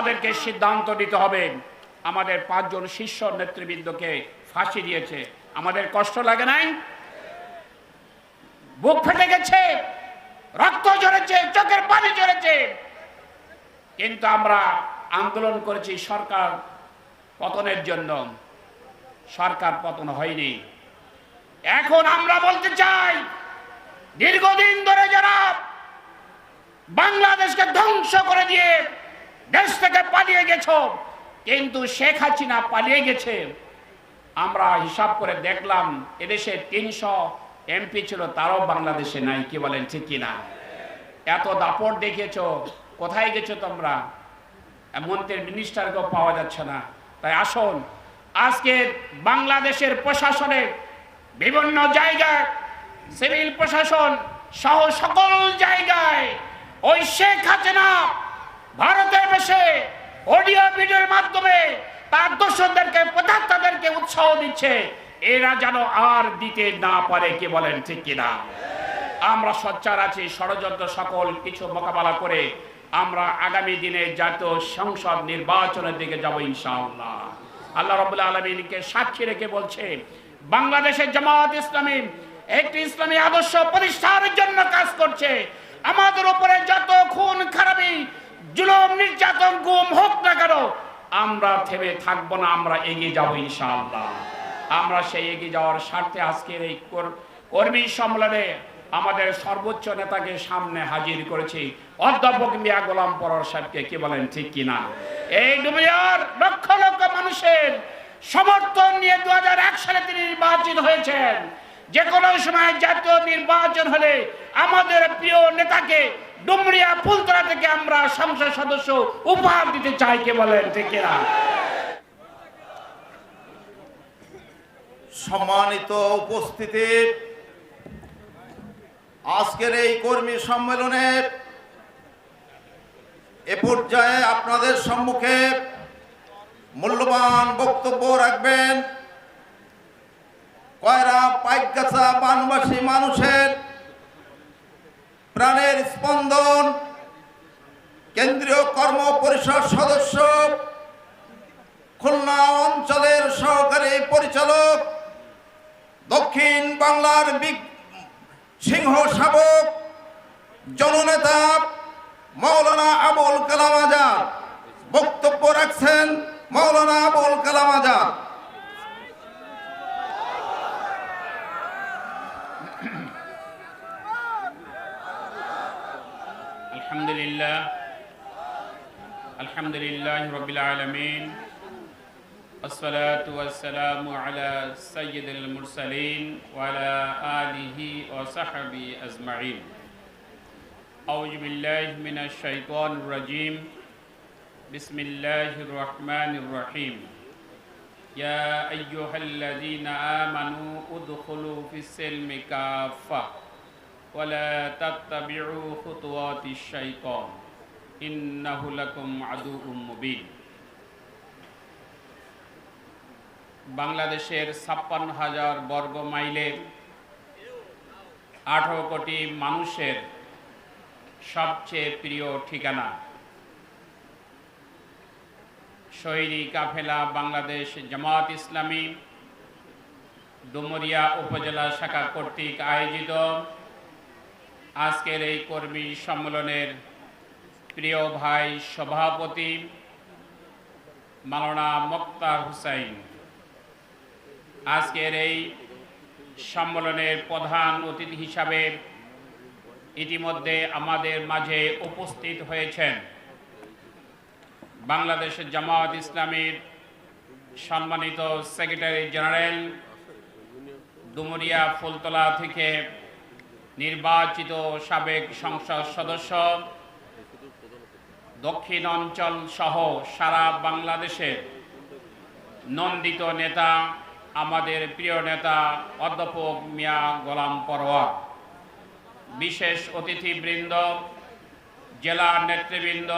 আমাদেরকে সিদ্ধান্ত নিতে হবে। আমাদের পাঁচজন শীর্ষ নেতৃবৃন্দকে ফাঁসি দিয়েছে। আমাদের কষ্ট লাগে নাই? বুক ফেটে গেছে, রক্ত ঝরেছে, চোখের পানি ঝরেছে। কিন্তু আমরা আন্দোলন করেছি সরকার পতনের জন্য। সরকার পতন হয়নি। এখন আমরা বলতে চাই, দীর্ঘদিন ধরে যারা বাংলাদেশকে ধ্বংস করে দিয়ে দেশ থেকে পালিয়ে গেছ। কিন্তু শেখ হাসিনা পালিয়ে গেছে। আমরা হিসাব করে দেখলাম, এদেশে তিনশো এমপি ছিল, তারাও বাংলাদেশে নাই, কি বলেন, ঠিক কিনা? এত দাপট দেখিয়েছ, কোথায় গেছো তোমরা? মন্ত্রীর মিনিস্টারকেও পাওয়া যাচ্ছে না। তাই আসুন, আজকে বাংলাদেশের প্রশাসনে বিভিন্ন জায়গায় সিভিল প্রশাসন সহ সকল জায়গায় ওই শেখ হাসিনা ভারতে বসে অডিও ভিডিওর মাধ্যমে তার দোষদেরকে পদার্থদেরকে উৎসাহ দিচ্ছে। এরা যেন আর দিতে না পারে, কি বলেন ঠিক কিনা? আমরা সচ্চার আছি, ষড়যন্ত্র সকল কিছু মোকাবেলা করে আমরা আগামী দিনে জাতীয় সংসদ নির্বাচনের দিকে যাব ইনশাআল্লাহ। আল্লাহ রবুল্লা আলমিনকে সাক্ষী রেখে বলছে, বাংলাদেশের জামাত ইসলামী একটি ইসলামী আদর্শ প্রতিষ্ঠার জন্য কাজ করছে। আমাদের উপরে যত খুন খারাপি জুলুম, নির্যাতন, গুম হোক না কেন, আমরা থেমে থাকব না, আমরা এগিয়ে যাব ইনশাআল্লাহ। আমরা সেই এগিয়ে যাওয়ার স্বার্থে আজকের এই কর্মী সম্মেলনে আমাদের সর্বোচ্চ নেতাকে সামনে হাজির করেছি অধ্যাপক মিয়া গোলাম পরর সাহেবকে, কি বলেন, ঠিক কিনা এই ডুবিয়ার লক্ষ লক্ষ মানুষের সমর্থন নিয়ে দু হাজার এক সালে তিনি নির্বাচিত হয়েছেন। যে কোনো সময় জাতীয় নির্বাচন হলে আমাদের প্রিয় নেতাকে ডুমরিয়া ফুলতলা থেকে আমরা সংসদ সদস্য উপহার দিতে চাই, কে বলেন সম্মানিত উপস্থিতি, আজকের এই কর্মী সম্মেলনের এ পর্যায়ে আপনাদের সম্মুখে মূল্যবান বক্তব্য রাখবেন। কয়রা পাইকগাছা বানবাসী মানুষের প্রাণের স্পন্দন, কেন্দ্রীয় কর্ম পরিষদ সদস্য, খুলনা অঞ্চলের সহকারী পরিচালক, দক্ষিণ বাংলার সিংহ শাবক, জননেতা মৌলানা আবুল কালাম আজাদ। বক্তব্য রাখছেন মৌলানা আবুল কালাম আজাদ। الحمد لله الحمد لله رب العالمين الصلاة والسلام على سيد المرسلين وعلى آله وصحبه أجمعين أعوذ بالله من الشيطان الرجيم بسم الله الرحمن الرحيم يا أيها الذين آمنوا ادخلوا في السلم كافة ولا تتبعوا خطوات الشيطان إنه لكم عدو مبين বাংলাদেশের ছাপ্পান্ন হাজার বর্গ মাইলের আঠারো কোটি মানুষের সবচেয়ে প্রিয় ঠিকানা শহীদি কাফেলা বাংলাদেশ জামাত ইসলামী ডুমরিয়া উপজেলা শাখা কর্তৃক আয়োজিত আজকের এই কর্মী সম্মেলনের প্রিয় ভাই সভাপতি মাওলানা মোক্তার হুসাইন। আজকের এই সম্মেলনের প্রধান অতিথি হিসাবে ইতিমধ্যে আমাদের মাঝে উপস্থিত হয়েছেন বাংলাদেশের জামায়াত ইসলামীর সম্মানিত সেক্রেটারি জেনারেল ডুমুরিয়া ফুলতলা থেকে নির্বাচিত সাবেক সংসদ সদস্য, দক্ষিণ অঞ্চল সহ সারা বাংলাদেশের নন্দিত নেতা, আমাদের প্রিয় নেতা অধ্যাপক মিয়া গোলাম পরোয়ার বিশেষ অতিথিবৃন্দ, জেলা নেতৃবৃন্দ,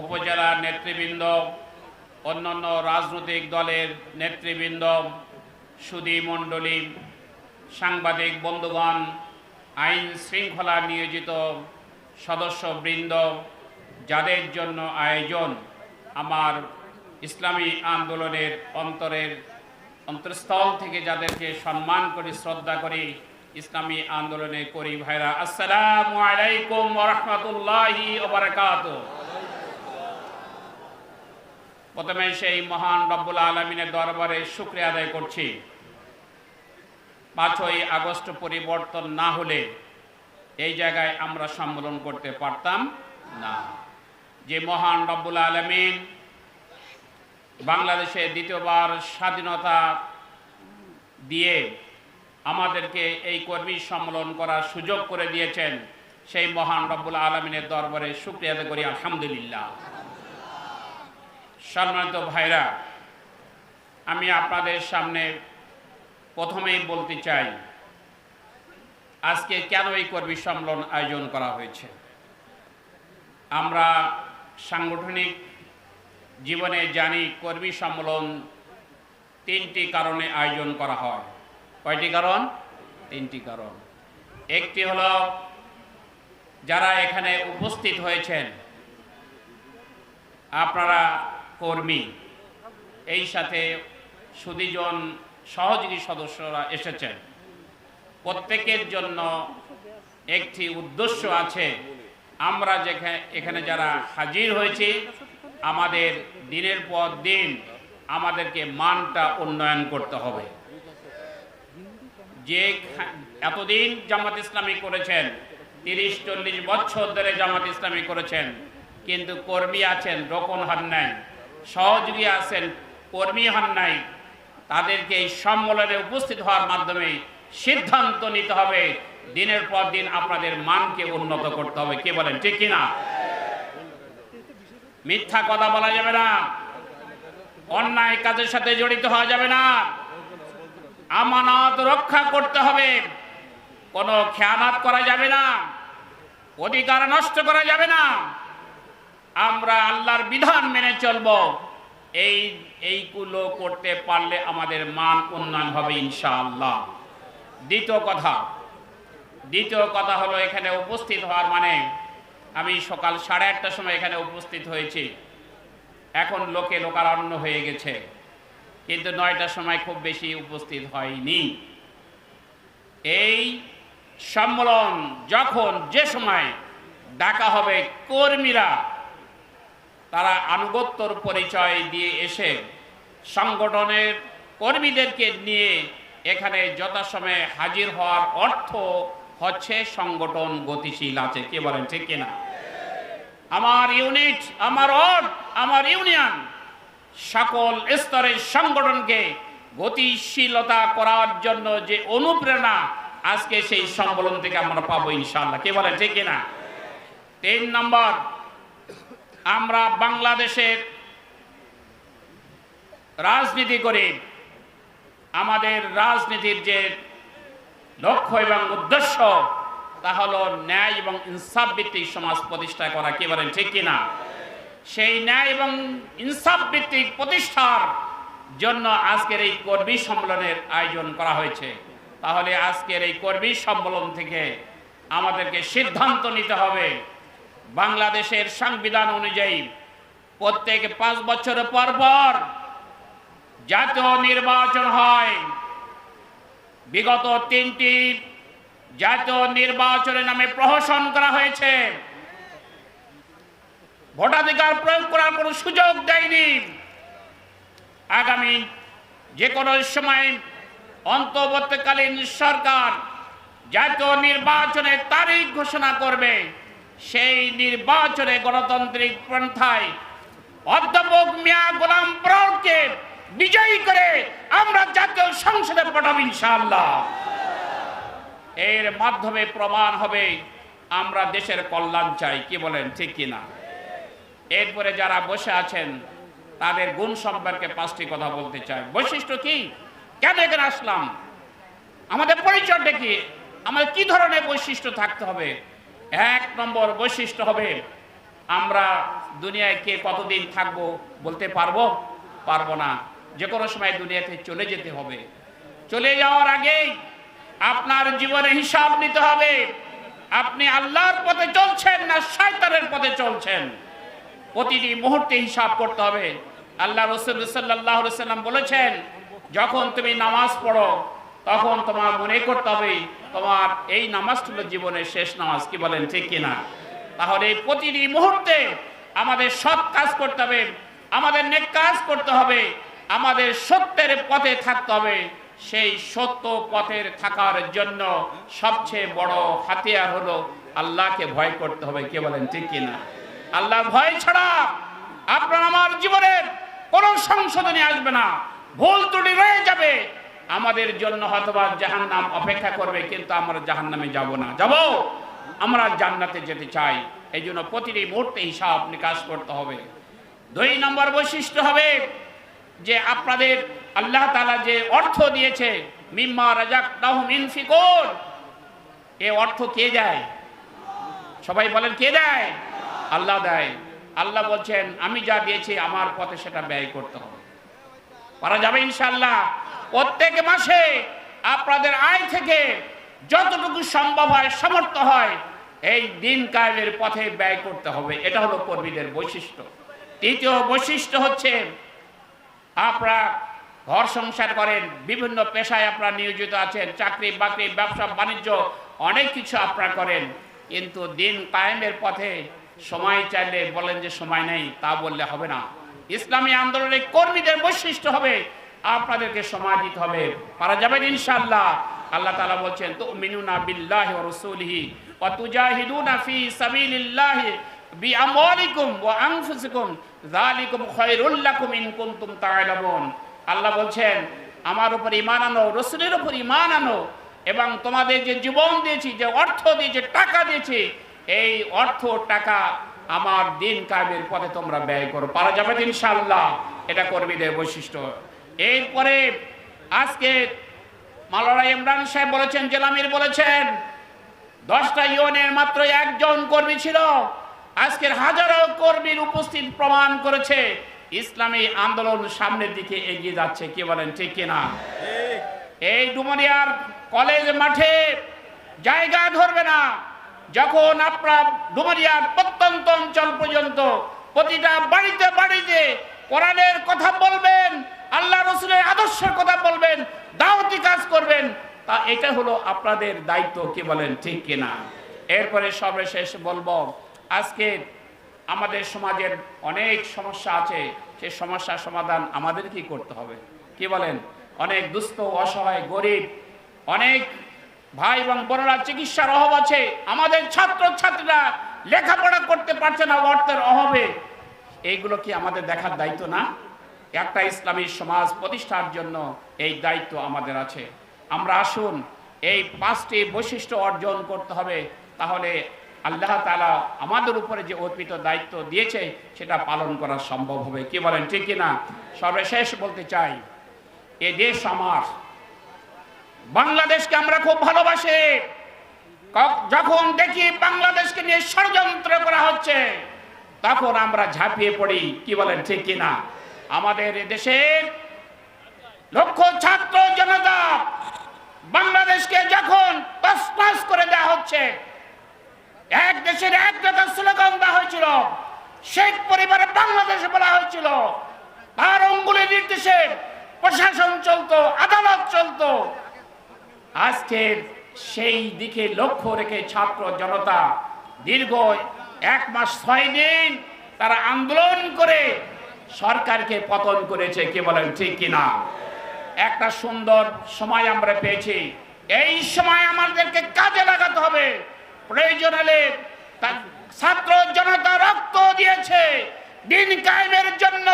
উপজেলা নেতৃবৃন্দ, অন্যান্য রাজনৈতিক দলের নেতৃবৃন্দ, সুদী মণ্ডলী, সাংবাদিক বন্ধুগণ আইন শৃঙ্খলা নিয়োজিত সদস্যবৃন্দ, যাদের জন্য আয়োজন আমার ইসলামী আন্দোলনের অন্তরের অন্তরস্থল থেকে যাদেরকে সম্মান করি, শ্রদ্ধা করি ইসলামী আন্দোলনে করি ভাইরা, আসসালামু আলাইকুম রহমতুল্লাহি প্রথমে সেই মহান রব্বুল আলমিনের দরবারে শুক্রিয়া আদায় করছি। পাঁচই আগস্ট পরিবর্তন না হলে এই জায়গায় আমরা সম্মেলন করতে পারতাম না। যে মহান রব্বুল আলমিন বাংলাদেশে দ্বিতীয়বার স্বাধীনতা দিয়ে আমাদেরকে এই কর্মী সম্মেলন করার সুযোগ করে দিয়েছেন, সেই মহান রব্বুল আলমিনের দরবারে আদায় করি, আলহামদুলিল্লাহ। সম্মানিত ভাইরা, আমি আপনাদের সামনে প্রথমেই বলতে চাই, আজকে কেন এই কর্মী সম্মেলন আয়োজন করা হয়েছে? আমরা সাংগঠনিক জীবনে জানি কর্মী সম্মেলন তিনটি কারণে আয়োজন করা হয়। কয়টি কারণ? তিনটি কারণ। একটি হলো, যারা এখানে উপস্থিত হয়েছেন, আপনারা কর্মী, এই সাথে সুদীজন সহযোগী সদস্যরা এসেছেন। প্রত্যেকের জন্য একটি উদ্দেশ্য আছে। আমরা যেখানে এখানে যারা হাজির হয়েছি, আমাদের দিনের পর দিন আমাদেরকে মানটা উন্নয়ন করতে হবে। যে এতদিন জামাত ইসলামী করেছেন, তিরিশ, চল্লিশ বছর ধরে জামাত ইসলামী করেছেন, কিন্তু কর্মী আছেন রোপণ হন নাই। সহযোগী আছেন, কর্মী হন নাই। তাদেরকে এই সম্মেলনে উপস্থিত হওয়ার মাধ্যমে সিদ্ধান্ত নিতে হবে। দিনের পর দিন আপনাদের মানকে উন্নত করতে হবে। কে বলেন, ঠিক কিনা? মিথ্যা কথা বলা যাবে না। অন্যায় কাজের সাথে জড়িত হওয়া যাবে না। আমানত রক্ষা করতে হবে। কোনো খেয়ানাত করা যাবে না। অধিকার নষ্ট করা যাবে না। আমরা আল্লাহর বিধান মেনে চলব। এই এইগুলো করতে পারলে আমাদের মান উন্নয়ন হবে ইনশাআল্লাহ। দ্বিতীয় কথা দ্বিতীয় কথা হলো এখানে উপস্থিত হওয়ার মানে আমি সকাল সাড়ে আটটার সময় এখানে উপস্থিত হয়েছি। এখন লোকে লোকারণ্য হয়ে গেছে, কিন্তু নয়টার সময় খুব বেশি উপস্থিত হয়নি। এই সম্মেলন যখন যে সময় ডাকা হবে কর্মীরা তারা আনুগত্যর পরিচয় দিয়ে এসে সংগঠনের কর্মীদেরকে নিয়ে এখানে যথাসময়ে হাজির হওয়ার অর্থ হচ্ছে সংগঠন গতিশীল আছে। কে বলেন, ঠিক কিনা? আমার ইউনিট, আমার অড আমার ইউনিয়ন সকল স্তরের সংগঠনকে গতিশীলতা করার জন্য যে অনুপ্রেরণা আজকে সেই সম্মেলন থেকে আমরা পাবো ইনশাল্লাহ কে বলেন, ঠিক কিনা? তিন নম্বর আমরা বাংলাদেশের রাজনীতি করে, আমাদের রাজনীতির যে লক্ষ্য এবং উদ্দেশ্য, তা হলো ন্যায় এবং ইনসাফ ভিত্তিক সমাজ প্রতিষ্ঠা করা, কি বলেন, ঠিক কিনা সেই ন্যায় এবং ইনসাফ ভিত্তিক প্রতিষ্ঠার জন্য আজকের এই কর্মী সম্মেলনের আয়োজন করা হয়েছে। তাহলে আজকের এই কর্মী সম্মেলন থেকে আমাদেরকে সিদ্ধান্ত নিতে হবে। বাংলাদেশের সংবিধান অনুযায়ী প্রত্যেক পাঁচ বছর পর পর জাতীয় নির্বাচন হয়। বিগত তিনটি জাতীয় নির্বাচনের নামে প্রহসন করা হয়েছে। ভোটাধিকার প্রয়োগ করার কোনো সুযোগ দেয়নি। আগামী যে কোনো সময় অন্তর্বর্তীকালীন সরকার জাতীয় নির্বাচনের তারিখ ঘোষণা করবে। সেই নির্বাচনে গণতান্ত্রিক পন্থায় অধ্যাপক মিয়া গোলাম প্রৌঢ়কে বিজয়ী করে আমরা জাতীয় সংসদে পাঠাবো ইনশাআল্লাহ। এর মাধ্যমে প্রমাণ হবে আমরা দেশের কল্যাণ চাই, কি বলেন, ঠিক কিনা? এরপরে যারা বসে আছেন, তাদের গুণ সম্পর্কে পাঁচটি কথা বলতে চাই। বৈশিষ্ট্য কি? কেন এখানে আসলাম? আমাদের পরিচয়টা কি? আমাদের কি ধরনের বৈশিষ্ট্য থাকতে হবে? এক নম্বর বৈশিষ্ট্য হবে, আমরা দুনিয়ায় কে কতদিন থাকব বলতে পারব? পারব না। যে কোনো সময় দুনিয়াতে চলে যেতে হবে। চলে যাওয়ার আগেই আপনার জীবনে হিসাব নিতে হবে, আপনি আল্লাহর পথে চলছেন না শয়তানের পথে চলছেন? প্রতিটি মুহূর্তে হিসাব করতে হবে। আল্লাহ রসুল সাল্লাহ সাল্লাম বলেছেন, যখন তুমি নামাজ পড়ো তখন তোমার মনে করতে হবে, তোমার এই নামাজটা হলো জীবনের শেষ নামাজ, কি বলেন, ঠিক কিনা? তাহলে প্রতিটি মুহূর্তে আমাদের সৎ কাজ করতে হবে, আমাদের নেক কাজ করতে হবে, আমাদের সত্যের পথে থাকতে হবে। সেই সত্য পথের থাকার জন্য সবচেয়ে বড় হাতিয়ার হলো আল্লাহকে ভয় করতে হবে, কে বলেন, ঠিক কিনা? আল্লাহ ভয় ছাড়া আপনার আমার জীবনের কোনো সংশোধনী আসবে না, ভুল ত্রুটি রয়ে যাবে আমাদের জন্য হয়তোবা জাহান নাম অপেক্ষা করবে, কিন্তু আমরা জাহান নামে যাব না। যাব? আমরা জান্নাতে যেতে চাই। এই জন্য প্রতিটি মুহূর্তে হিসাব নিকাশ করতে হবে। দুই নম্বর বৈশিষ্ট্য হবে যে আপনাদের আল্লাহ তালা যে অর্থ দিয়েছে, মিম্মা রাজাক তাহুম ইনফিকুন, এ অর্থ কে দেয়? সবাই বলেন, কে দেয়? আল্লাহ দেয়। আল্লাহ বলছেন, আমি যা দিয়েছি আমার পথে সেটা ব্যয় করতে হবে। পারা যাবে ইনশাল্লাহ প্রত্যেক মাসে আপনাদের আয় থেকে যতটুকু সম্ভব হয় সমর্থ হয়, এই দিন কায়েমের পথে ব্যয় করতে হবে। এটা হলো কর্মীদের বৈশিষ্ট্য। তৃতীয় বৈশিষ্ট্য হচ্ছে, আপনারা ঘর সংসার করেন, বিভিন্ন পেশায় আপনারা নিয়োজিত আছেন, চাকরি বাকরি, ব্যবসা, বাণিজ্য, অনেক কিছু আপনারা করেন। কিন্তু দিন কায়েমের পথে সময় চাইলে বলেন যে সময় নেই, তা বললে হবে না। ইসলামী আন্দোলনের কর্মীদের বৈশিষ্ট্য হবে আপনাদেরকে সময় দিতে হবে। পারা যাবেন ইনশাআল্লাহ। আল্লাহ তাআলা বলছেন তো মিনুনা বিল্লাহি ওয়া রাসূলিহি ওয়া ফি সাবিলিল্লাহি বিআমওয়ালিকুম আল্লাহ বলছেন, আমার উপর আনো উপর আনো এবং তোমাদের যে জীবন দিয়েছি, যে অর্থ দিয়েছি, টাকা দিয়েছি, এই অর্থ টাকা আমার দিন কায়েমের পথে তোমরা ব্যয় করো। পারা যাবে ইনশাআল্লাহ। এটা কর্মীদের বৈশিষ্ট্য। এরপরে আজকে মালারা ইমরান সাহেব বলেছেন জেলামির বলেছেন, দশটা ইউনের মাত্র একজন কর্মী ছিল। আজকের হাজারো কর্মীর উপস্থিত প্রমাণ করেছে, ইসলামী আন্দোলন সামনের দিকে এগিয়ে যাচ্ছে, কি বলেন, ঠিক কিনা? এই ডুমরিয়ার কলেজ মাঠে জায়গা ধরবে না। যখন আপনার ডুমরিয়ার প্রত্যন্ত অঞ্চল পর্যন্ত প্রতিটা বাড়িতে বাড়িতে কোরআনের কথা বলবেন আল্লাহ রসুলের আদর্শের কথা বলবেন, দাওয়াতি কাজ করবেন। তা এটা হলো আপনাদের দায়িত্ব, কি বলেন ঠিক কিনা? এরপরে সর্বশেষ বলব, আজকে আমাদের সমাজের অনেক সমস্যা আছে, সে সমস্যার সমাধান আমাদের কি করতে হবে। কি বলেন? অনেক দুস্থ, অসহায়, গরিব, অনেক ভাই এবং বোনেরা চিকিৎসার অভাব আছে, আমাদের ছাত্র ছাত্রীরা লেখাপড়া করতে পারছে না অর্থের অভাবে। এইগুলো কি আমাদের দেখার দায়িত্ব না? একটা ইসলামী সমাজ প্রতিষ্ঠার জন্য এই দায়িত্ব আমাদের আছে। আমরা আসুন, এই পাঁচটি বৈশিষ্ট্য অর্জন করতে হবে। তাহলে আল্লাহ তালা আমাদের উপরে যে অর্পিত দায়িত্ব দিয়েছে, সেটা পালন করা সম্ভব হবে। কি বলেন, ঠিক কিনা? সর্বশেষ বলতে চাই, এ দেশ আমার। বাংলাদেশকে আমরা খুব ভালোবাসি। যখন দেখি বাংলাদেশকে নিয়ে ষড়যন্ত্র করা হচ্ছে, তখন আমরা ঝাঁপিয়ে পড়ি। কি বলেন, ঠিক কিনা? আমাদের দেশের লক্ষ ছাত্র জনতা বাংলাদেশকে যখন তসপাস করে দেওয়া হচ্ছে, এক দেশের এক জাতের স্লোগান দেওয়া হয়েছিল, শেখ পরিবারে বাংলাদেশে বলা হয়েছিল। তার অঙ্গুলি নির্দেশে প্রশাসন চলতো, আদালত চলতো। আজকের সেই দিকে লক্ষ্য রেখে ছাত্র জনতা দীর্ঘ এক মাস ছয় দিন তারা আন্দোলন করে সরকারকে পতন করেছে, কে বলেন ঠিক কিনা? একটা সুন্দর সময় আমরা পেয়েছি। এই সময় আমাদেরকে কাজে লাগাতে হবে। প্রয়োজন হলে ছাত্র জনতা রক্ত দিয়েছে। দিন কায়েমের জন্য,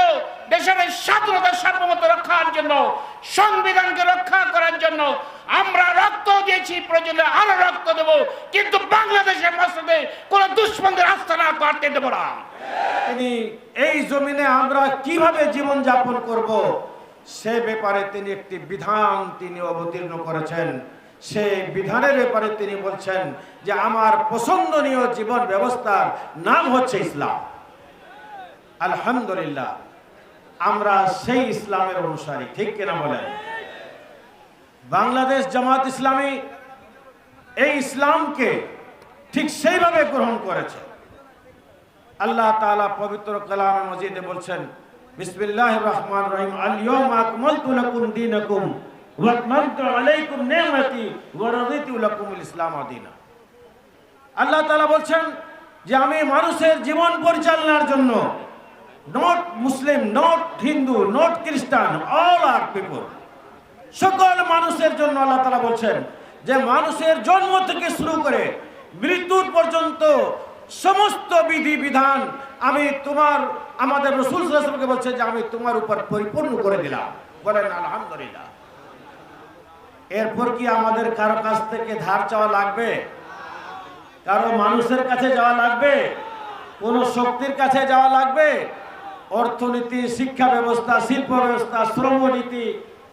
দেশের স্বাধীনতা সার্বভৌমত্ব রক্ষার জন্য, সংবিধানকে রক্ষা করার জন্য আমরা রক্ত দিয়েছি, প্রয়োজনে আরও রক্ত দেব, কিন্তু বাংলাদেশের মসজিদে কোন দুশ্মনদের আস্থা না করতে দেব না। তিনি এই জমিনে আমরা কীভাবে জীবন যাপন করব, সে ব্যাপারে তিনি একটি বিধান তিনি অবতীর্ণ করেছেন। সেই বিধানের ব্যাপারে তিনি বলছেন যে, আমার পছন্দনীয় জীবন ব্যবস্থার নাম হচ্ছে ইসলাম। আলহামদুলিল্লাহ। আমরা সেই ইসলামের অনুসারী, ঠিক কিনা বলেন? বাংলাদেশ জামাত ইসলামী এই ইসলামকে ঠিক সেইভাবে গ্রহণ করেছে। আল্লাহ তাআলা পবিত্র কালামে মজিদে বলছেন, বিসমিল্লাহির রহমানির রহিম আল ইয়াউমা আকমালতু লাকুম দীনাকুম ওয়া আতমামতু আলাইকুম নি'মাতি ওয়া রাদিতু লাকুমুল ইসলাম দীনা আল্লাহ তাআলা বলছেন যে, আমি মানুষের জীবন পরিচালনার জন্য not Muslim not Hindu not Christian all are people সকল মানুষের জন্য আল্লাহ তাআলা বলছেন যে মানুষের জন্ম থেকে শুরু করে মৃত্যুর পর্যন্ত সমস্ত বিধি বিধান আমি তোমার, আমাদের রসুল সাল্লাল্লাহু বলছে যে আমি তোমার উপর পরিপূর্ণ করে দিলাম। বলেন, আলহামদুলিল্লাহ। এরপর কি আমাদের কারও কাছ থেকে ধার চাওয়া লাগবে? কারও মানুষের কাছে যাওয়া লাগবে? কোন শক্তির কাছে যাওয়া লাগবে? অর্থনীতি, শিক্ষা ব্যবস্থা, শিল্প ব্যবস্থা শ্রম নীতি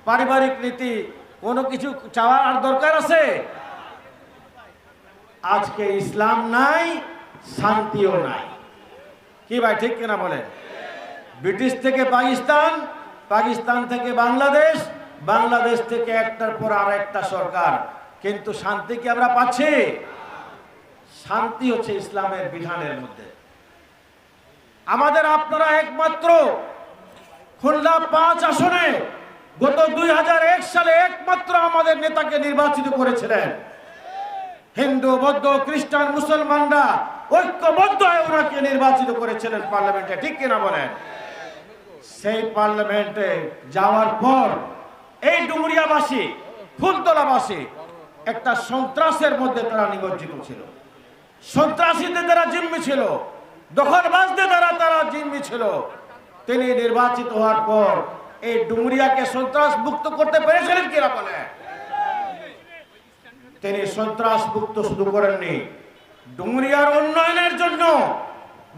পারিবারিক নীতি, কোনো কিছু চাওয়ার দরকার আছে? আজকে ইসলাম নাই, শান্তিও নাই। কি ভাই, ঠিক কিনা বলেন? ব্রিটিশ থেকে পাকিস্তান পাকিস্তান থেকে বাংলাদেশ বাংলাদেশ থেকে একটার পর আর একটা সরকার। কিন্তু শান্তি কি আমরা পাচ্ছি? শান্তি হচ্ছে ইসলামের বিধানের মধ্যে। আমাদের আপনারা একমাত্র খুলনা পাঁচ আসনে গত দুই হাজার এক সালে একমাত্র আমাদের নেতাকে নির্বাচিত করেছিলেন। হিন্দু, বৌদ্ধ, খ্রিস্টান, মুসলমানরা ঐক্যবদ্ধ হয়ে ওনাকে নির্বাচিত করেছিলেন পার্লামেন্টে, ঠিক কিনা বলেন? সেই পার্লামেন্টে যাওয়ার পর এই ডুমুরিয়াবাসী, ফুলতলাবাসী একটা সন্ত্রাসের মধ্যে তারা নিমজ্জিত ছিল। সন্ত্রাসীদের তারা জিম্মি ছিল। দখলবাজদের দ্বারা তারা জিম্মি ছিল। তিনি নির্বাচিত হওয়ার পর এই ডুমুরিয়াকে সন্ত্রাস মুক্ত করতে পেরেছিলেন কিনা বলে? তিনি সন্ত্রাস মুক্ত শুধু করেননি। ডুমুরিয়ার উন্নয়নের জন্য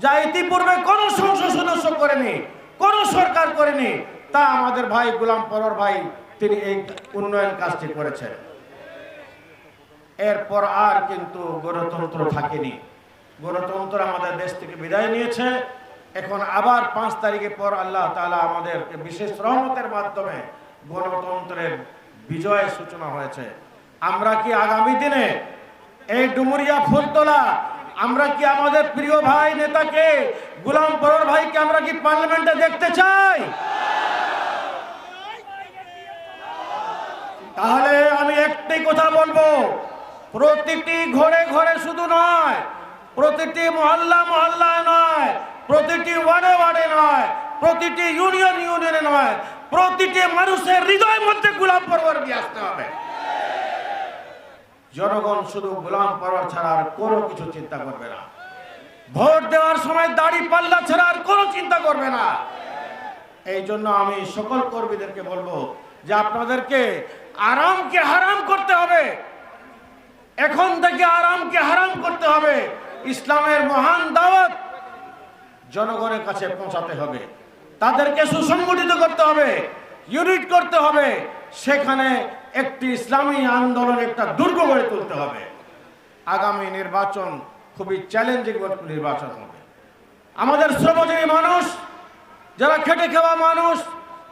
যা ইতিপূর্বে কোন সংসদ সদস্য করেনি, কোন সরকার করেনি, তা আমাদের ভাই গোলাম পরর ভাই তিনি এই উন্নয়ন কাজটি করেছেন। এরপর আর কিন্তু গণতন্ত্র থাকেনি। গণতন্ত্র আমাদের দেশ থেকে বিদায় নিয়েছে। এখন আবার পাঁচ তারিখের পর আল্লাহ তাআলা আমাদের বিশেষ রহমতের মাধ্যমে গণতন্ত্রের বিজয়ের সূচনা হয়েছে। আমরা কি আগামী দিনে এই ডুমুরিয়া ফুলতলা, আমরা কি আমাদের প্রিয় ভাই নেতাকে, গুলাম পরর ভাইকে আমরা কি পার্লামেন্টে দেখতে চাই? তাহলে আমি একটাই কথা বলব, প্রতিটি ঘরে ঘরে শুধু নয় প্রতিটি মহল্লা মহল্লায় নয়, প্রতিটি ওয়ার্ডে ওয়ার্ডে নয়, প্রতিটি ইউনিয়ন ইউনিয়নে নয়, প্রতিটি মানুষের হৃদয় মধ্যে গোলাম পরবর দিয়ে আসতে হবে। জনগণ শুধু গোলাম পরবর ছাড়া আর কোনো কিছু চিন্তা করবে না। ভোট দেওয়ার সময় দাড়ি পাল্লা ছাড়া আর কোনো চিন্তা করবে না। এই জন্য আমি সকল কর্মীদেরকে বলব যে আপনাদেরকে আরামকে হারাম করতে হবে। এখন থেকে আরামকে হারাম করতে হবে। ইসলামের মহান দাওয়াত জনগণের কাছে পৌঁছাতে হবে। তাদেরকে সুসংগঠিত করতে হবে ইউনিট করতে হবে। সেখানে একটি ইসলামী আন্দোলন একটা দুর্গ গড়ে তুলতে হবে। আগামী নির্বাচন খুবই চ্যালেঞ্জিং নির্বাচন হবে। আমাদের শ্রমজীবী মানুষ, যারা খেটে খাওয়া মানুষ,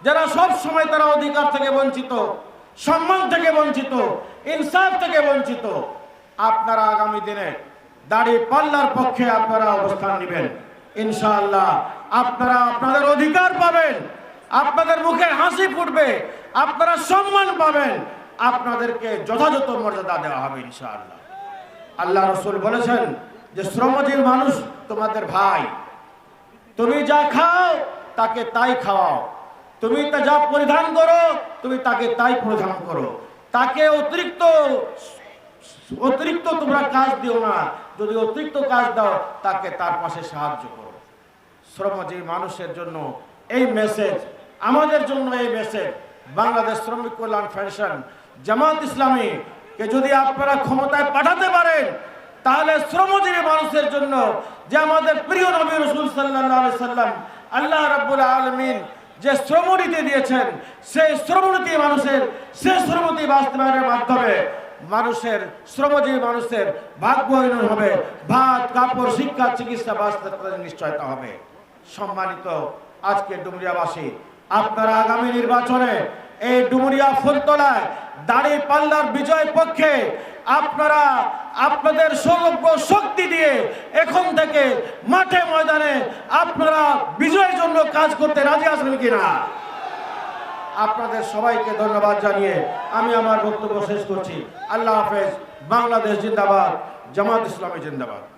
যারা সব সময় তারা অধিকার থেকে বঞ্চিত, সম্মান থেকে বঞ্চিত, ইনসাফ থেকে বঞ্চিত, আপনারা আগামী দিনে দাড়ি পাল্লার পক্ষে আপনারা অবস্থান নেবেন। ইনশাআল্লাহ আপনারা আপনাদের অধিকার পাবেন, আপনাদের মুখে হাসি ফুটবে, আপনারা সম্মান পাবেন, আপনাদেরকে যথাযথ মর্যাদা দেওয়া হবে ইনশাআল্লাহ। আল্লাহ রসুল বলেছেন যে শ্রমজীবী মানুষ তোমাদের ভাই, তুমি যা খাও তাকে তাই খাওয়াও, তুমি তা যা পরিধান করো তুমি তাকে তাই পরিধান করো, তাকে অতিরিক্ত অতিরিক্ত তোমরা কাজ দিও না যদি অতিরিক্ত কাজ দাও, তাকে তার পাশে সাহায্য করো। শ্রমজীবী মানুষের জন্য এই মেসেজ আমাদের জন্য এই মেসেজ বাংলাদেশ শ্রমিক কল্যাণ ফেডারেশন, জামাত ইসলামী কে যদি আপনারা ক্ষমতায় পাঠাতে পারেন, তাহলে শ্রমজীবী মানুষের জন্য যে আমাদের প্রিয় নবী রসুল সাল্লাহ সাল্লাম, আল্লাহ রাব্বুল আলমিন যে শ্রমনীতি দিয়েছেন, সেই শ্রমনীতি মানুষের, সেই শ্রমনীতি বাস্তবায়নের মাধ্যমে মানুষের, শ্রমজীবী মানুষের ভাগ্য উন্নয়ন হবে, ভাত, কাপড়, শিক্ষা, চিকিৎসা বাস্তবায়নের নিশ্চয়তা হবে। সম্মানিত আজকে ডুমরিয়াবাসী, আপনারা আগামী নির্বাচনে এই ডুমুরিয়া ফুলতলায় দাড়ি পাল্লার বিজয় পক্ষে আপনারা আপনাদের সর্ব শক্তি দিয়ে এখন থেকে মাঠে ময়দানে আপনারা বিজয়ের জন্য কাজ করতে রাজি আসবেন কিনা? আপনাদের সবাইকে ধন্যবাদ জানিয়ে আমি আমার বক্তব্য শেষ করছি। আল্লাহ হাফেজ, বাংলাদেশ জিন্দাবাদ, জামাত ইসলামী জিন্দাবাদ।